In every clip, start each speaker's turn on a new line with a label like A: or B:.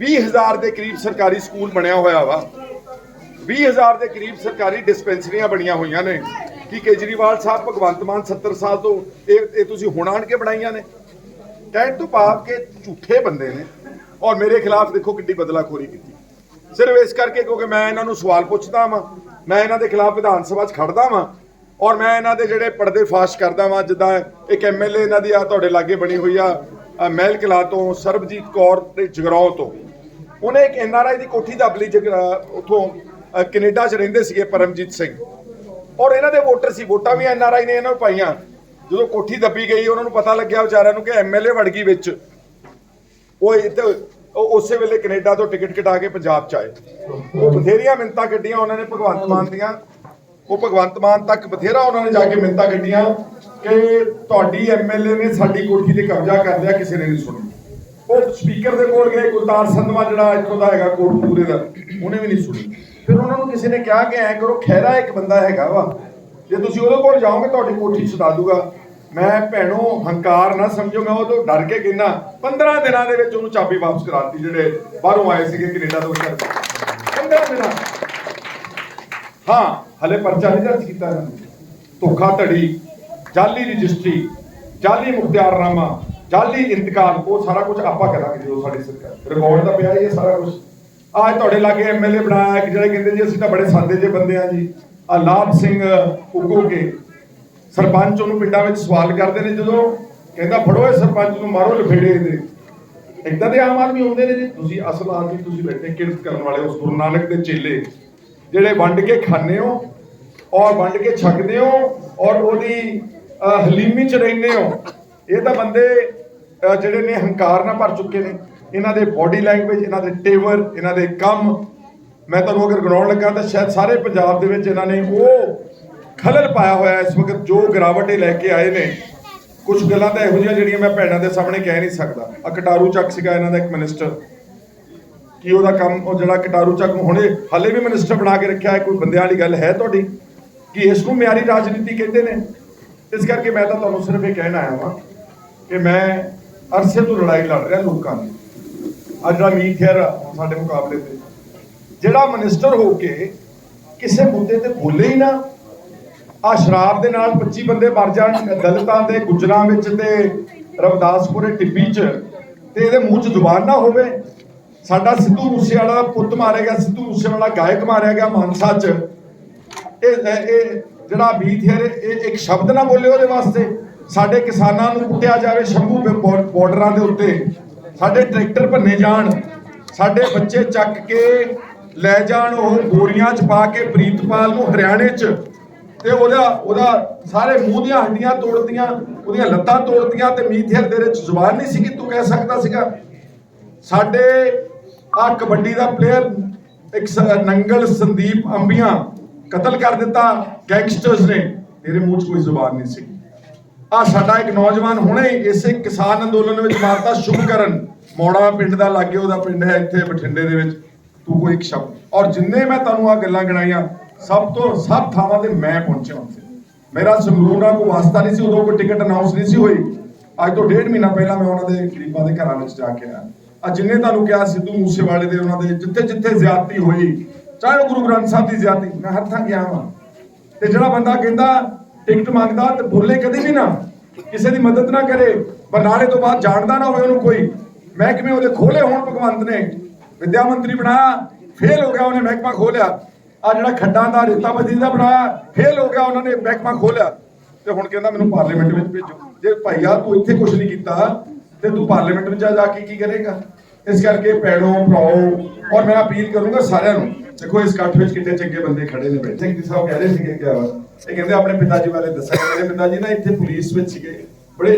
A: 20000 ਦੇ ਕਰੀਬ ਸਰਕਾਰੀ ਸਕੂਲ ਬਣਿਆ ਹੋਇਆ ਵਾ। 20000 ਦੇ ਕਰੀਬ ਸਰਕਾਰੀ ਡਿਸਪੈਂਸਰੀਆਂ ਬਣੀਆਂ ਹੋਈਆਂ ਨੇ। ਕਿ ਕੇਜਰੀਵਾਲ ਸਾਹਿਬ, ਭਗਵੰਤ ਮਾਨ 70 ਸਾਲ ਤੋਂ ਇਹ ਇਹ ਤੁਸੀਂ ਹੁਣ ਆਣ ਕੇ ਬਣਾਈਆਂ ਨੇ। ਕਹਿਣ ਤੋਂ ਪਾਪ ਕੇ ਝੂਠੇ ਬੰਦੇ ਨੇ। ਔਰ ਮੇਰੇ ਖਿਲਾਫ ਦੇਖੋ ਕਿੰਨੀ ਬਦਲਾਖੋਰੀ ਕੀਤੀ। ਸਿਰਫ ਇਸ ਕਰਕੇ ਕਿਉਂਕਿ ਮੈਂ ਇਹਨਾਂ ਨੂੰ ਸਵਾਲ ਪੁੱਛਦਾ ਵਾਂ। ਮੈਂ ਇਹਨਾਂ ਦੇ ਖਿਲਾਫ ਵਿਧਾਨ ਸਭਾ 'ਚ ਖੜਦਾ ਵਾਂ। ਔਰ ਮੈਂ ਇਹਨਾਂ ਦੇ ਜਿਹੜੇ ਪਰਦੇ ਫਾਸ਼ ਕਰਦਾ ਵਾਂ, ਜਿੱਦਾਂ ਇੱਕ ਐਮਐਲਏ ਇਹਨਾਂ ਦੀ ਆ ਤੁਹਾਡੇ ਲਾਗੇ ਬਣੀ ਹੋਈ ਆ ਮਹਿਲ ਕਿਲਾ ਤੋਂ, ਸਰਬਜੀਤ ਕੌਰ ਤੇ ਜਗਰਾਉਂ ਤੋਂ। ਉਹਨੇ ਇੱਕ ਐਨਆਰਆਈ ਦੀ ਕੋਠੀ ਦੱਬ ਲਈ ਜਗ- ਉੱਥੋਂ ਅ, ਕੈਨੇਡਾ 'ਚ ਰਹਿੰਦੇ ਸੀਗੇ ਪਰਮਜੀਤ ਸਿੰਘ। ਔਰ ਇਹਨਾਂ ਦੇ ਵੋਟਰ ਸੀ ਵੋਟਾਂ ਵੀ ਐਨਆਰਆਈ ਨੇ ਇਹਨਾਂ ਨੂੰ ਪਾਈਆਂ। ਜਦੋਂ ਕੋਠੀ ਦੱਬੀ ਗਈ ਉਹਨਾਂ ਨੂੰ ਪਤਾ ਲੱਗਿਆ ਵਿਚਾਰਿਆਂ ਨੂੰ ਕਿ ਐਮਐਲਏ ਵੜ ਗਈ ਵਿੱਚ। ਉਹ ਇੱਥੇ ਉਸੇ ਵੇਲੇ ਕੈਨੇਡਾ ਤੋਂ ਟਿਕਟ ਕਟਾ ਕੇ ਪੰਜਾਬ ਚ ਆਏ। ਉਹ ਬਥੇਰੀਆਂ ਮਿੰਤਾਂ ਕੱਢੀਆਂ ਉਹਨਾਂ ਨੇ ਭਗਵੰਤ ਮਾਨ ਦੀਆਂ। ਉਹ ਭਗਵੰਤ ਮਾਨ ਤੱਕ ਬਥੇਰਾ ਉਹਨਾਂ ਨੇ ਜਾ ਕੇ ਮਿੰਤਾਂ ਕੱਢੀਆਂ ਕਿ ਤੁਹਾਡੀ ਐਮਐਲਏ ਨੇ ਸਾਡੀ ਕੋਠੀ ਤੇ ਕਬਜ਼ਾ ਕਰ ਲਿਆ ਕਿਸੇ ਨੇ ਨਹੀਂ ਸੁਣੀ। ਉਹ ਸਪੀਕਰ ਦੇ ਕੋਲ ਗਏ ਗੁਲਤਾਰ ਸੰਧਵਾ ਜਿਹੜਾ ਇੱਥੋਂ ਦਾ ਹੈਗਾ ਕੋਟਪੂਰੇ ਦਾ, ਉਹਨੇ ਵੀ ਨਹੀਂ ਸੁਣੀ। ਫਿਰ ਉਹਨਾਂ ਨੂੰ ਕਿਸੇ ਨੇ ਕਿਹਾ ਕਿ ਐ ਕਰੋ ਖੈਰਾ ਇੱਕ ਬੰਦਾ ਹੈਗਾ ਵਾ, ਜੇ ਤੁਸੀਂ ਉਹਦੇ ਕੋਲ ਜਾਓਗੇ, ਤੁਹਾਡੀ ਕੋਠੀ ਛਡਾ ਦੂਗਾ। ਮੈਂ ਭੈਣੋ, ਹੰਕਾਰ ਨਾ ਸਮਝੋ ਉਹ ਤੋਂ ਡਰ ਕੇ ਗਿਨਾ 15 ਦਿਨਾਂ ਦੇ ਵਿੱਚ ਉਹਨੂੰ ਚਾਬੀ ਵਾਪਸ ਕਰਾਤੀ, ਜਿਹੜੇ ਬਾਹਰੋਂ ਆਏ ਸੀਗੇ ਕੈਨੇਡਾ ਤੋਂ ਵਿਚਾਰੇ 15 ਦਿਨਾਂ। ਹਾਂ, ਹਲੇ ਪਰਚਾ ਨਹੀਂ ਦਰਜ ਕੀਤਾ ਇਹਨਾਂ ਧੋਖਾ ਧੜੀ ਜਾਲੀ ਰਜਿਸਟਰੀ, ਜਾਲੀ ਮੁਖਤਿਆਰਨਾਮਾ ਜਾਲੀ ਇੰਤਕਾਲ ਉਹ ਸਾਰਾ ਕੁਝ ਆਪਾਂ ਕਰਾਂਗੇ ਜਦੋਂ ਸਾਡੀ ਸਰਕਾਰ ਰਿਕਾਰਡ ਦਾ ਪਿਆ ਇਹ ਸਾਰਾ ਕੁਝ ਅੱਜ ਤੁਹਾਡੇ ਲਾਗੇ ਐਮਐਲਏ ਬਣਾਇਆ ਕਿ ਜਿਹੜੇ ਕਹਿੰਦੇ ਜੀ, ਅਸੀਂ ਤਾਂ ਬੜੇ ਸਾਦੇ ਜਿਹੇ ਬੰਦੇ ਆ ਜੀ। ਆ ਲਾਭ ਸਿੰਘ ਉਗੋ ਕੇ ਸਰਪੰਚ ਉਹਨੂੰ ਪਿੰਡਾਂ ਵਿੱਚ ਸਵਾਲ ਕਰਦੇ ਨੇ, ਜਦੋਂ ਕਹਿੰਦਾ, ਫੜੋ ਇਹ ਸਰਪੰਚ ਨੂੰ, ਮਾਰੋ ਲਫੇੜੇ ਇਹਦੇ। ਇਦਾਂ ਦੇ ਆਮ ਆਦਮੀ ਹੁੰਦੇ ਨੇ ਜੀ। ਤੁਸੀਂ ਅਸਲ ਆਦਮੀ ਤੁਸੀਂ ਬੈਠੇ ਕਿਰਤ ਕਰਨ ਵਾਲੇ ਉਸ ਗੁਰੂ ਨਾਨਕ ਦੇ ਚੇਲੇ, ਜਿਹੜੇ ਵੰਡ ਕੇ ਖਾਂਦੇ ਹੋ ਔਰ ਵੰਡ ਕੇ ਛਕਦੇ ਹੋ ਔਰ ਉਹਦੀ ਹਲੀਮੀ ਚ ਰਹਿੰਦੇ ਹੋ। ਇਹ ਤਾਂ ਬੰਦੇ ਜਿਹੜੇ ਨੇ ਹੰਕਾਰ ਨਾਲ ਭਰ ਚੁੱਕੇ ਨੇ, ਇਹਨਾਂ ਦੇ ਬਾਡੀ ਲੈਂਗੁਏਜ ਇਹਨਾਂ ਦੇ ਟੇਵਰ ਇਹਨਾਂ ਦੇ ਕੰਮ। ਮੈਂ ਤੁਹਾਨੂੰ ਅਗਰ ਗਣਾਉਣ ਲੱਗਾ ਤਾਂ ਸ਼ਾਇਦ ਸਾਰੇ ਪੰਜਾਬ ਦੇ ਵਿੱਚ ਇਹਨਾਂ ਨੇ ਉਹ ਖਲਲ ਪਾਇਆ ਹੋਇਆ ਇਸ ਵਕਤ ਜੋ ਗਿਰਾਵਟ ਇਹ ਲੈ ਕੇ ਆਏ ਨੇ। ਕੁਝ ਗੱਲਾਂ ਤਾਂ ਇਹੋ ਜਿਹੀਆਂ ਜਿਹੜੀਆਂ ਮੈਂ ਭੈਣਾਂ ਦੇ ਸਾਹਮਣੇ ਕਹਿ ਨਹੀਂ ਸਕਦਾ। ਆ ਕਟਾਰੂ ਚੱਕ ਸੀਗਾ ਇਹਨਾਂ ਦਾ ਇੱਕ ਮਿਨਿਸਟਰ ਕੀ ਉਹਦਾ ਕੰਮ, ਉਹ ਜਿਹੜਾ ਕਟਾਰੂ ਚੱਕ ਨੂੰ ਹੁਣੇ ਹਾਲੇ ਵੀ ਮਿਨਿਸਟਰ ਬਣਾ ਕੇ ਰੱਖਿਆ ਹੈ, ਕੋਈ ਬੰਦਿਆਂ ਵਾਲੀ ਗੱਲ ਹੈ ਤੁਹਾਡੀ? ਕਿ ਇਸ ਨੂੰ ਮਿਆਰੀ ਰਾਜਨੀਤੀ ਕਹਿੰਦੇ ਨੇ? ਇਸ ਕਰਕੇ ਮੈਂ ਤਾਂ ਤੁਹਾਨੂੰ ਸਿਰਫ ਇਹ ਕਹਿਣ ਆਇਆ ਹਾਂ ਕਿ ਮੈਂ ਅਰਸੇ ਤੋਂ ਲੜਾਈ ਲੜ ਰਿਹਾ ਲੋਕਾਂ ਦੀ। ਅੱਜ ਜਿਹੜਾ ਮੀਤ ਹੈ ਸਾਡੇ ਮੁਕਾਬਲੇ ਤੇ। ਜਿਹੜਾ ਮਿਨਿਸਟਰ ਹੋ ਕੇ ਕਿਸੇ ਮੁੱਦੇ ਤੇ ਬੋਲੇ ਹੀ ਨਾ ਆ ਸ਼ਰਾਬ ਦੇ ਨਾਲ 25 ਬੰਦੇ ਮਰ ਜਾਣ, ਦਲਿਤਾਂ ਦੇ, ਗੁਜਰਾਂ ਵਿੱਚ ਤੇ ਰਵਦਾਸਪੁਰੇ ਟਿੱਬੀ 'ਚ, ਤੇ ਇਹਦੇ ਮੂੰਹ 'ਚ ਜ਼ੁਬਾਨ ਨਾ ਹੋਵੇ। ਸਾਡਾ ਸਿੱਧੂ ਮੂਸੇਵਾਲਾ ਦਾ ਪੁੱਤ ਮਾਰਿਆ ਗਿਆ, ਸਿੱਧੂ ਮੂਸੇਵਾਲਾ ਗਾਇਕ ਮਾਰਿਆ ਗਿਆ ਮਾਨਸਾ 'ਚ। ਇਹ ਇਹ ਜਿਹੜਾ ਬੀਤ ਹੈ ਇਹ ਇੱਕ ਸ਼ਬਦ ਨਾ ਬੋਲੇ ਉਹਦੇ ਵਾਸਤੇ। ਸਾਡੇ ਕਿਸਾਨਾਂ ਨੂੰ ਕੁੱਟਿਆ ਜਾਵੇ ਸ਼ੰਭੂ ਬਾਰਡਰਾਂ ਦੇ ਉੱਤੇ। ਸਾਡੇ ਟਰੈਕਟਰ ਭੰਨੇ ਜਾਣ। ਸਾਡੇ ਬੱਚੇ ਚੱਕ ਕੇ ਲੈ ਜਾਣ, ਉਹ ਬੋਰੀਆਂ 'ਚ ਪਾ ਕੇ ਪ੍ਰੀਤਪਾਲ ਨੂੰ ਹਰਿਆਣੇ 'ਚ। ਤੇ ਉਹਦਾ ਉਹਦਾ ਸਾਰੇ ਮੂੰਹ ਦੀਆਂ ਹੱਡੀਆਂ ਤੋੜਦੀਆਂ ਉਹਦੀਆਂ ਲੱਤਾਂ ਤੋੜਦੀਆਂ ਤੇ ਮੀਥੇਰ ਦੇ ਵਿੱਚ ਜ਼ੁਬਾਨ ਨਹੀਂ ਸੀ ਕਿ ਤੂੰ ਕਹਿ ਸਕਦਾ ਸੀਗਾ। ਸਾਡੇ ਆ ਕਬੱਡੀ ਦਾ ਪਲੇਅਰ ਇੱਕ ਨੰਗਲ ਸੰਦੀਪ ਅੰਬੀਆਂ ਕਤਲ ਕਰ ਦਿੱਤਾ ਗੈਂਗਸਟਰਸ ਨੇ। ਤੇਰੇ ਮੂੰਹ 'ਚ ਕੋਈ ਜ਼ੁਬਾਨ ਨਹੀਂ ਸੀ। ਆ ਸਾਡਾ ਇੱਕ ਨੌਜਵਾਨ ਹੁਣੇ ਇਸੇ ਕਿਸਾਨ ਅੰਦੋਲਨ ਵਿੱਚ ਮਾਰਤਾ ਸ਼ੁਭਕਰਨ ਮੋੜਾ ਪਿੰਡ ਦਾ ਲਾਗੇ ਉਹਦਾ ਪਿੰਡ ਹੈ, ਇੱਥੇ ਬਠਿੰਡੇ ਦੇ ਵਿੱਚ। ਤੂੰ ਕੋਈ ਇੱਕ ਸ਼ਬਦ। ਔਰ ਜਿੰਨੇ ਮੈਂ ਤੁਹਾਨੂੰ ਆ ਗੱਲਾਂ ਗਿਣਾਈਆਂ, ਸਭ ਤੋਂ, ਸਭ ਥਾਵਾਂ ਤੇ ਮੈਂ ਪਹੁੰਚਿਆ ਉੱਥੇ। ਮੇਰਾ ਸੰਗਰੂਰ ਨਾਲ ਕੋਈ ਵਾਸਤਾ ਨਹੀਂ ਸੀ, ਉਦੋਂ ਕੋਈ ਟਿਕਟ ਅਨਾਉਂਸ ਨਹੀਂ ਸੀ ਹੋਈ। ਅੱਜ ਤੋਂ ਡੇਢ ਮਹੀਨਾ ਪਹਿਲਾਂ ਮੈਂ ਉਹਨਾਂ ਦੇ ਗਰੀਬਾਂ ਦੇ ਘਰਾਂ ਵਿੱਚ ਜਾ ਕੇ ਆਇਆ। ਆ ਜਿੰਨੇ ਤੁਹਾਨੂੰ ਕਿਹਾ, ਸਿੱਧੂ ਮੂਸੇਵਾਲੇ ਦੇ ਉਹਨਾਂ ਦੇ ਜਿੱਥੇ ਜਿੱਥੇ ਜ਼ਿਆਦਤੀ ਹੋਈ, ਚਾਹੇ ਉਹ ਗੁਰੂ ਗ੍ਰੰਥ ਸਾਹਿਬ ਦੀ ਜ਼ਿਆਦਤੀ, ਮੈਂ ਹਰ ਥਾਂ ਗਿਆ ਵਾਂ। ਤੇ ਜਿਹੜਾ ਬੰਦਾ ਕਹਿੰਦਾ ਟਿਕਟ ਮੰਗਦਾ ਤੇ ਬੋਲੇ ਕਦੇ ਵੀ ਨਾ। ਕਿਸੇ ਦੀ ਮਦਦ ਨਾ ਕਰੇ, ਬਰਨਾਲੇ ਤੋਂ ਬਾਅਦ ਜਾਣਦਾ ਨਾ ਹੋਵੇ ਉਹਨੂੰ ਕੋਈ। ਮਹਿਕਮੇ ਉਹਦੇ ਖੋਲੇ ਹੋਣ ਭਗਵੰਤ ਨੇ? ਵਿਦਿਆ ਮੰਤਰੀ ਬਣਾਇਆ, ਫੇਲ ਹੋ ਗਿਆ ਉਹਨੇ ਮਹਿਕਮਾ ਖੋਲਿਆ। ਆ ਜਿਹੜਾ ਖੱਡਾਂ ਦਾ, ਰੇਤਾ ਬਜਰੀ ਦਾ ਬਣਾਇਆ, ਫੇਲ ਹੋ ਗਿਆ ਉਹਨਾਂ ਨੇ ਮਹਿਕਮਾ ਖੋਲਿਆ। ਤੇ ਹੁਣ ਕਹਿੰਦਾ ਮੈਨੂੰ ਪਾਰਲੀਮੈਂਟ ਵਿੱਚ ਭੇਜੋ। ਜੇ ਭਾਈਆ ਤੂੰ ਇੱਥੇ ਕੁਝ ਨਹੀਂ ਕੀਤਾ, ਤੇ ਤੂੰ ਪਾਰਲੀਮੈਂਟ ਵਿੱਚ ਜਾ ਕੇ ਕੀ ਕਰੇਗਾ? ਇਸ ਕਰਕੇ ਪੈਣੋ ਭਰਾਓ, ਔਰ ਮੈਂ ਅਪੀਲ ਕਰੂੰਗਾ ਸਾਰਿਆਂ ਨੂੰ, ਦੇਖੋ ਇਸ ਇਕੱਠ ਵਿੱਚ ਕਿੰਨੇ ਚੰਗੇ ਬੰਦੇ ਖੜੇ ਨੇ ਬੈਠੇ। ਕਿ ਸਾਹਿਬ ਕਹਿ ਰਹੇ ਸੀਗੇ ਕਿ ਇਹ ਕਹਿੰਦੇ ਆਪਣੇ ਪਿਤਾ ਜੀ ਬਾਰੇ ਦੱਸਿਆ। ਮੇਰੇ ਪਿਤਾ ਜੀ ਨਾ ਇੱਥੇ ਪੁਲਿਸ ਵਿੱਚ ਸੀਗੇ। ਬੜੇ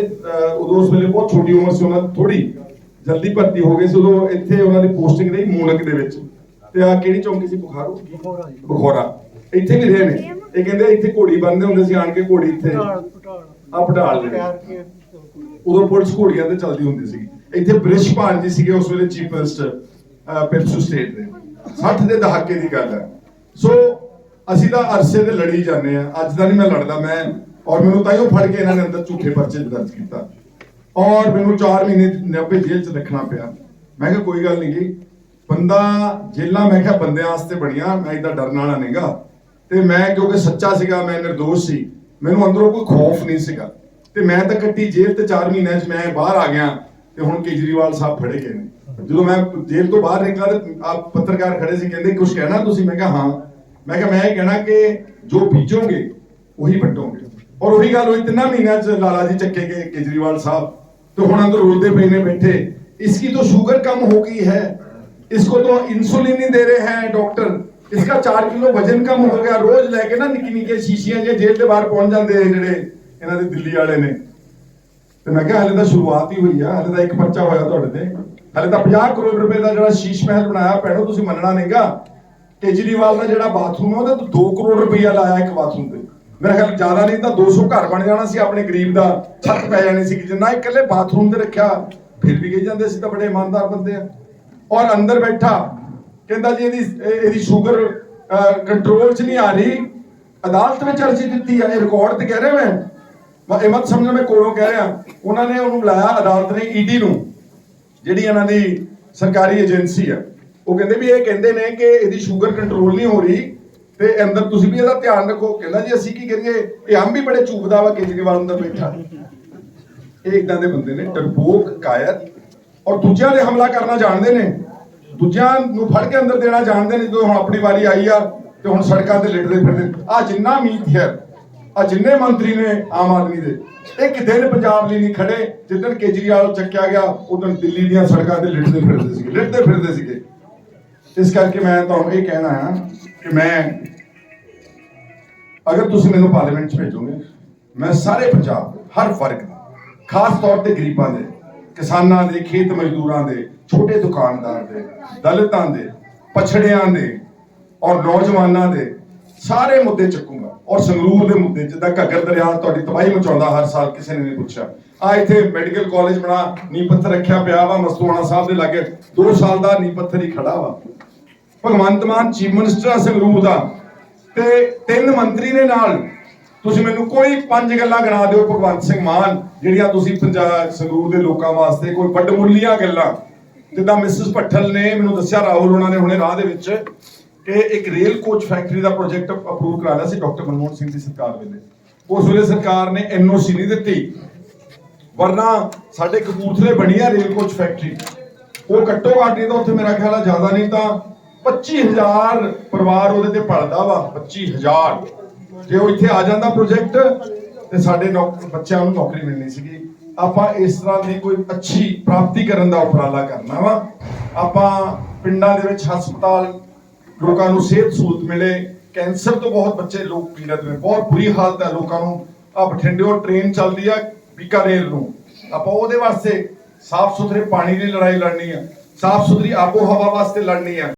A: ਉਦੋਂ ਉਸ ਵੇਲੇ ਬਹੁਤ ਛੋਟੀ ਉਮਰ ਸੀ ਉਹਨਾਂ ਥੋੜੀ ਜਲਦੀ ਭਰਤੀ ਹੋ ਗਏ ਸੀ। ਉਦੋਂ ਇੱਥੇ ਉਹਨਾਂ ਦੀ ਪੋਸਟਿੰਗ ਰਹੀ ਮੂਨਕ ਦੇ ਵਿੱਚ। ਤੇ ਆ ਕਿਹੜੀ ਚੌਂਕੀ ਸੀ? ਬੁਖਾਰੋ ਬਖੋਰਾ ਇੱਥੇ ਵੀ ਰਹੇ ਨੇ। ਇਹ ਕਹਿੰਦੇ ਇੱਥੇ ਘੋੜੀ ਬੰਨਦੇ ਹੁੰਦੇ ਸੀ ਆਣ ਕੇ ਘੋੜੀ ਇੱਥੇ ਆ ਪਟਾਲ। ਦੇ। ਉਦੋਂ ਪੁਲਿਸ ਘੋੜੀਆਂ ਤੇ ਚੱਲਦੀ ਹੁੰਦੀ ਸੀ ਇੱਥੇ ਬ੍ਰਿਸ਼ ਭਾਨ ਜੀ ਸੀਗੇ ਉਸ ਵੇਲੇ ਚੀਫ ਮਿਨਿਸਟਰ ਪਿਪਸੂ ਸਟੇਟ ਦੇ। 60 ਦੇ ਦਹਾਕੇ ਦੀ ਗੱਲ ਹੈ। ਸੋ ਅਸੀਂ ਤਾਂ ਅਰਸੇ ਤੇ ਲੜੀ ਜਾਂਦੇ ਆ ਅੱਜ ਦਾ ਨਹੀਂ ਮੈਂ ਲੜਦਾ, ਮੈਂ ਔਰ ਮੈਨੂੰ ਤਾਂ ਉਹ ਫੜ ਕੇ ਇਹਨਾਂ ਨੇ ਅੰਦਰ ਝੂਠੇ ਪਰਚੇ ਦਰਜ ਕੀਤਾ। ਔਰ ਮੈਨੂੰ 4 ਮਹੀਨੇ 90 ਜੇਲ੍ਹ ਚ ਰੱਖਣਾ ਪਿਆ। ਮੈਂ ਕਿਹਾ, ਕੋਈ ਗੱਲ ਨਹੀਂ ਜੀ। ਬੰਦਾ ਜੇਲਾਂ ਮੈਂ ਕਿਹਾ, ਬੰਦਿਆਂ ਵਾਸਤੇ ਬਣੀਆਂ, ਮੈਂ ਇਹਦਾ ਡਰਨ ਵਾਲਾ ਨਹੀਂਗਾ ਤੇ ਮੈਂ ਕਿਉਂਕਿ ਸੱਚਾ ਸੀਗਾ, ਮੈਂ ਨਿਰਦੋਸ਼ ਸੀ। ਮੈਨੂੰ ਅੰਦਰੋਂ ਕੋਈ ਖੌਫ ਨਹੀਂ ਸੀਗਾ। ਤੇ ਮੈਂ ਤਾਂ ਕੱਟੀ ਜੇਲ੍ਹ ਤੇ 4 ਮਹੀਨਿਆਂ 'ਚ ਮੈਂ ਬਾਹਰ ਆ ਗਿਆ ਤੇ ਹੁਣ ਕੇਜਰੀਵਾਲ ਸਾਹਿਬ ਫੜੇ ਗਏ ਨੇ। ਜਦੋਂ ਮੈਂ ਜੇਲ੍ਹ ਤੋਂ ਬਾਹਰ ਨਿਕਲਾ ਤੇ ਆ ਪੱਤਰਕਾਰ ਖੜੇ ਸੀ, ਕਹਿੰਦੇ ਕੁਝ ਕਹਿਣਾ ਤੁਸੀਂ? ਮੈਂ ਕਿਹਾ, ਹਾਂ। ਮੈਂ ਕਿਹਾ ਮੈਂ ਇਹ ਕਹਿਣਾ ਕਿ ਜੋ ਬੀਜੋਗੇ ਉਹੀ ਵੱਟੋਗੇ ਔਰ ਉਹੀ ਗੱਲ ਹੋਈ ਤਿੰਨਾਂ ਮਹੀਨਿਆਂ 'ਚ ਲਾਲਾ ਜੀ ਚੱਕੇ ਗਏ ਕੇਜਰੀਵਾਲ ਸਾਹਿਬ तो ਹੁਣ अंदर रोते पए ने बैठे इसकी तो शुगर कम हो गई है इसको तो इंसुलिन ही दे रहे हैं डॉक्टर इसका 4 किलो वजन कम हो गया रोज लेके ना निक्की निक्की शीशियां ਜੇ ਜੇਲ੍ਹ ਦੇ ਬਾਹਰ ਪਹੁੰਚ ਜਾਂਦੇ ਆ ਜਿਹੜੇ ਇਹਨਾਂ ਦੇ ਦਿੱਲੀ ਵਾਲੇ ਨੇ ਤੇ ਮੈਂ ਕਿਹਾ ਹਲੇ ਤਾਂ ਸ਼ੁਰੂਆਤ ਹੀ ਹੋਈ ਆ ਹਲੇ ਤਾਂ ਇੱਕ ਪਰਚਾ ਹੋਇਆ ਤੁਹਾਡੇ ਤੇ ਹਲੇ ਤਾਂ 50 ਕਰੋੜ ਰੁਪਏ ਦਾ ਜਿਹੜਾ ਸ਼ੀਸ਼ ਮਹਿਲ ਬਣਾਇਆ ਪੈਣੋ ਤੁਸੀਂ ਮੰਨਣਾ ਨਹੀਂਗਾ ਕੇਜਰੀਵਾਲ ਦਾ ਜਿਹੜਾ ਬਾਥਰੂਮ ਹੈ ਉਹਦੇ ਤੋਂ 2 ਕਰੋੜ ਰੁਪਈਆ ਲਾਇਆ ਇੱਕ ਬਾਥਰੂਮ ਤੇ। ਮੇਰੇ ਖਿਆਲ ਜ਼ਿਆਦਾ ਨਹੀਂ ਤਾਂ 200 ਘਰ ਬਣ ਜਾਣਾ ਸੀ, ਆਪਣੇ ਗਰੀਬ ਦਾ ਛੱਤ ਪੈ ਜਾਣੀ ਸੀ ਜਿੰਨਾ ਇਕੱਲੇ ਬਾਥਰੂਮ ਤੇ ਰੱਖਿਆ, ਫਿਰ ਵੀ ਕਹੀ ਜਾਂਦੇ ਸੀ ਤਾਂ ਬੜੇ ਇਮਾਨਦਾਰ ਬੰਦੇ ਆ। ਔਰ ਅੰਦਰ ਬੈਠਾ, ਕਹਿੰਦਾ ਜੀ ਇਹਦੀ ਇਹਦੀ ਸ਼ੂਗਰ ਕੰਟਰੋਲ 'ਚ ਨਹੀਂ ਆ ਰਹੀ। ਅਦਾਲਤ ਵਿੱਚ ਅਰਜ਼ੀ ਦਿੱਤੀ ਆ, ਇਹ ਰਿਕਾਰਡ ਤੇ ਕਹਿ ਰਿਹਾ ਮੈਂ। ਮੈਂ ਇਹ ਮਤ ਸਮਝਣਾ ਮੈਂ ਕੋਲੋਂ ਕਹਿ ਰਿਹਾ। ਉਹਨਾਂ ਨੇ ਉਹਨੂੰ ਬੁਲਾਇਆ ਅਦਾਲਤ ਨੇ ਈਡੀ ਨੂੰ, ਜਿਹੜੀ ਇਹਨਾਂ ਦੀ ਸਰਕਾਰੀ ਏਜੰਸੀ ਆ। ਉਹ ਕਹਿੰਦੇ ਵੀ ਇਹ ਕਹਿੰਦੇ ਨੇ ਕਿ ਇਹਦੀ ਸ਼ੂਗਰ ਕੰਟਰੋਲ ਨਹੀਂ ਹੋ ਰਹੀ ਤੇ ਅੰਦਰ ਤੁਸੀਂ ਵੀ ਇਹਦਾ ਧਿਆਨ ਰੱਖੋ। ਕਹਿੰਦਾ ਜੀ ਅਸੀਂ ਕੀ ਕਰੀਏ? ਇਹ ਹਮ ਵੀ ਬੜੇ ਚੂਬਦਾ ਵਾ, ਕੇਜਰੀਵਾਲ ਅੰਦਰ ਬੈਠਾ। ਇਹ ਇਦਾਂ ਦੇ ਬੰਦੇ ਨੇ ਡਰਪੋਕ ਕਾਇਰ ਔਰ ਦੂਜਿਆਂ ਦੇ ਹਮਲਾ ਕਰਨਾ ਜਾਣਦੇ ਨੇ। ਦੂਜਿਆਂ ਨੂੰ ਫੜ ਕੇ ਅੰਦਰ ਦੇਣਾ ਜਾਣਦੇ ਨੇ, ਜਦੋਂ ਹੁਣ ਆਪਣੀ ਵਾਰੀ ਆਈ ਆ ਤੇ ਹੁਣ ਸੜਕਾਂ ਤੇ ਲਿਟਦੇ ਫਿਰਦੇ ਆ ਜਿੰਨਾ ਮੀਤ ਹੈ, ਆ ਜਿੰਨੇ ਮੰਤਰੀ ਨੇ ਆਮ ਆਦਮੀ ਦੇ ਇੱਕ ਦਿਨ ਪੰਜਾਬ ਲਈ ਨਹੀਂ ਖੜੇ। ਜਿੱਦਣ ਕੇਜਰੀਵਾਲ ਚੱਕਿਆ ਗਿਆ, ਉਦੋਂ ਦਿੱਲੀ ਦੀਆਂ ਸੜਕਾਂ ਤੇ ਲਿਟਦੇ ਫਿਰਦੇ ਸੀਗੇ ਲਿਟਦੇ ਫਿਰਦੇ ਸੀਗੇ। ਇਸ ਕਰਕੇ ਮੈਂ ਤੁਹਾਨੂੰ ਇਹ ਕਹਿਣਾ ਹੈ ਕਿ ਮੈਂ ਅਗਰ ਤੁਸੀਂ ਮੈਨੂੰ ਪਾਰਲੀਮੈਂਟ 'ਚ ਭੇਜੋਗੇ, ਮੈਂ ਸਾਰੇ ਪੰਜਾਬ ਹਰ ਵਰਗ ਖਾਸ ਤੌਰ ਤੇ ਗਰੀਬਾਂ ਦੇ, ਕਿਸਾਨਾਂ ਦੇ, ਖੇਤ ਮਜ਼ਦੂਰਾਂ ਦੇ, ਛੋਟੇ ਦੁਕਾਨਦਾਰ ਦੇ, ਦਲਿਤਾਂ ਦੇ, ਪਛੜਿਆਂ ਦੇ ਔਰ ਨੌਜਵਾਨਾਂ ਦੇ ਸਾਰੇ ਮੁੱਦੇ ਚੱਕੂਗਾ। ਔਰ ਸੰਗਰੂਰ ਦੇ ਮੁੱਦੇ, ਜਿੱਦਾਂ ਘੱਗਰ ਦਰਿਆ ਤੁਹਾਡੀ ਤਬਾਹੀ ਮਚਾਉਂਦਾ ਹਰ ਸਾਲ, ਕਿਸੇ ਨੇ ਨਹੀਂ ਪੁੱਛਿਆ। ਆ ਇੱਥੇ ਮੈਡੀਕਲ ਕਾਲਜ ਬਣਾ ਨੀ ਪੱਥਰ ਰੱਖਿਆ ਪਿਆ ਵਾ, ਮਸਤੂਆਣਾ ਸਾਹਿਬ ਦੇ ਲਾਗੇ। 2 ਸਾਲ ਦਾ ਨੀ ਪੱਥਰ ਹੀ ਖੜਾ ਵਾ। ਭਗਵੰਤ ਮਾਨ ਚੀਫ ਮਿਨਿਸਟਰ ਸੰਗਰੂਰ ਦਾ। ਤੇ ਤਿੰਨ ਮੰਤਰੀ ਨੇ ਨਾਲ। ਤੁਸੀਂ ਮੈਨੂੰ ਕੋਈ ਪੰਜ ਗੱਲਾਂ ਗਿਣਾ ਦਿਓ, ਭਗਵੰਤ ਸਿੰਘ ਮਾਨ, ਜਿਹੜੀਆਂ ਤੁਸੀਂ ਪੰਜਾਬ, ਸੰਗਰੂਰ ਦੇ ਲੋਕਾਂ ਵਾਸਤੇ ਕੋਈ ਵੱਡਮੁੱਲੀਆਂ ਗੱਲਾਂ। ਜਿੱਦਾਂ ਮਿਸਿਸ ਭੱਠਲ ਨੇ ਮੈਨੂੰ ਦੱਸਿਆ, ਰਾਹੁਲ ਉਹਨਾਂ ਨੇ ਹੁਣੇ ਰਾਹ ਦੇ ਵਿੱਚ। ਕਿ ਇੱਕ ਰੇਲ ਕੋਚ ਫੈਕਟਰੀ ਦਾ ਪ੍ਰੋਜੈਕਟ ਅਪਰੂਵ ਕਰਾ ਲਿਆ ਸੀ ਡਾਕਟਰ ਮਨਮੋਹਨ ਸਿੰਘ ਦੀ ਸਰਕਾਰ ਵੇਲੇ। ਉਸ ਵੇਲੇ ਸਰਕਾਰ ਨੇ ਐਨਓਸੀ ਨਹੀਂ ਦਿੱਤੀ, ਵਰਨਾ ਸਾਡੇ ਕਪੂਰਥਲੇ ਬਣੀ ਆ ਰੇਲ ਕੋਚ ਫੈਕਟਰੀ ਉਹ ਘੱਟੋ ਘੱਟ ਨਹੀਂ ਤਾਂ ਉੱਥੇ ਮੇਰਾ ਖਿਆਲ ਆ ਜ਼ਿਆਦਾ ਨਹੀਂ ਤਾਂ 25000 ਪਰਿਵਾਰ ਉਹਦੇ ਤੇ ਪਲਦਾ ਵਾ 25000 ਜੇ ਉਹ ਇੱਥੇ ਆ ਜਾਂਦਾ ਪ੍ਰੋਜੈਕਟ ਤੇ ਸਾਡੇ ਨੌਕ- ਬੱਚਿਆਂ ਨੂੰ ਨੌਕਰੀ ਮਿਲਣੀ ਸੀਗੀ। ਆਪਾਂ ਇਸ ਤਰ੍ਹਾਂ ਦੀ ਕੋਈ ਅੱਛੀ ਪ੍ਰਾਪਤੀ ਕਰਨ ਦਾ ਉਪਰਾਲਾ ਕਰਨਾ ਵਾ। ਆਪਾਂ ਪਿੰਡਾਂ ਦੇ ਵਿੱਚ ਹਸਪਤਾਲ ਲੋਕਾਂ ਨੂੰ ਸਿਹਤ ਸਹੂਲਤ ਮਿਲੇ, ਕੈਂਸਰ ਤੋਂ ਬਹੁਤ ਬੱਚੇ ਲੋਕ ਪੀੜਤ ਨੇ। ਬਹੁਤ ਬੁਰੀ ਹਾਲਤ ਹੈ ਲੋਕਾਂ ਨੂੰ। ਆ ਬਠਿੰਡਿਓਂ ਟ੍ਰੇਨ ਚੱਲਦੀ ਆ ਬੀਕਾਨੇਰ ਨੂੰ। ਆਪਾਂ ਉਹਦੇ ਵਾਸਤੇ ਸਾਫ਼ ਸੁਥਰੇ ਪਾਣੀ ਦੀ ਲੜਾਈ ਲੜਨੀ ਆ। ਸਾਫ਼ ਸੁਥਰੀ ਆਬੋ ਹਵਾ ਵਾਸਤੇ ਲੜਨੀ ਆ।